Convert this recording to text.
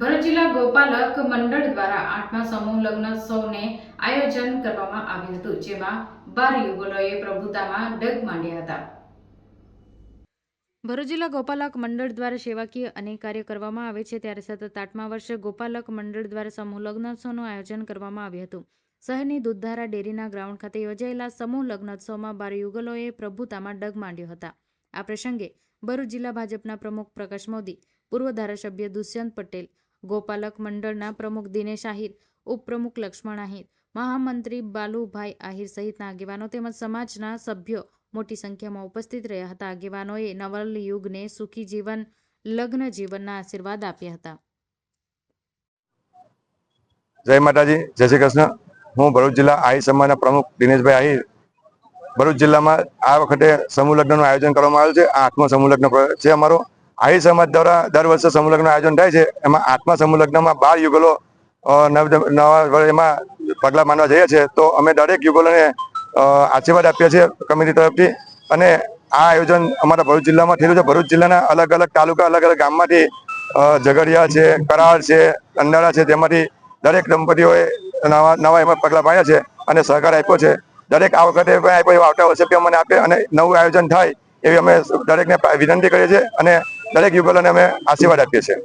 ભરૂચ જિલ્લા ગોપાલક મંડળ દ્વારા આઠમા સમૂહ લગ્નોત્સવને આયોજન કરવામાં આવ્યું હતું, જેમાં બાર યુગલોએ પ્રભુતામાં ડગ માંડ્યા હતા. ભરૂચ જિલ્લા ગોપાલક મંડળ દ્વારા સેવાકીય અનેક કાર્ય કરવામાં આવે છે, ત્યારે સતત આઠમા વર્ષે ગોપાલક મંડળ દ્વારા સમૂહ લગ્નોત્સવનું આયોજન કરવામાં આવ્યું હતું. શહેરની દૂધધારા ડેરીના ગ્રાઉન્ડ ખાતે યોજાયેલા સમૂહ લગ્નોત્સવમાં બાર યુગલોએ પ્રભુતામાં ડગ માંડ્યો હતા. આ પ્રસંગે ભરૂચ જિલ્લા ભાજપના પ્રમુખ પ્રકાશ મોદી, પૂર્વ ધારાસભ્ય દુષ્યંત પટેલ ગોપાલક મંડળના પ્રમુખ દિનેશ આહિર, ઉપપ્રમુખ લક્ષ્મણ આહિર, મહામંત્રી બાલુભાઈ આહિર સહિતના આગેવાનો તેમજ સમાજના સભ્યો મોટી સંખ્યામાં ઉપસ્થિત રહ્યા હતા. આગેવાનોએ નવલ યુગને સુખી જીવન, લગ્ન જીવનના આશીર્વાદ આપ્યા હતા. જય માતાજી, જય શ્રી કૃષ્ણ. હું ભરૂચ જિલ્લા આહિર સમાજના પ્રમુખ દિનેશભાઈ આહિર. ભરૂચ જિલ્લામાં આ વખતે સમૂહ લગ્નનું આયોજન કરવામાં આવ્યું છે. આ આઠમો સમૂહ લગ્ન છે અમારો. આહિર સમાજ દ્વારા દર વર્ષે સમૂહલગ્ન આયોજન થાય છે. એમાં આઠમા સમૂહલગ્નમાં બાર યુગલો નવ એમાં પગલાં માનવા જઈએ છીએ. તો અમે દરેક યુગલોને આશીર્વાદ આપીએ છીએ કમિટી તરફથી. અને આ આયોજન અમારા ભરૂચ જિલ્લામાં થયેલું છે. ભરૂચ જિલ્લાના અલગ અલગ તાલુકા, અલગ અલગ ગામમાંથી ઝઘડિયા છે, કરાળ છે અંડાળા છે, તેમાંથી દરેક દંપતીઓએ નવા નવા એમાં પગલાં પાડ્યા છે અને સહકાર આપ્યો છે. દરેક આ વખતે પણ આપ્યો આવતા વર્ષે પણ અમને આપે અને નવું આયોજન થાય એવી અમે દરેકને વિનંતી કરીએ છીએ. અને દરેક યુગલોને અમે આશીર્વાદ આપીએ છીએ.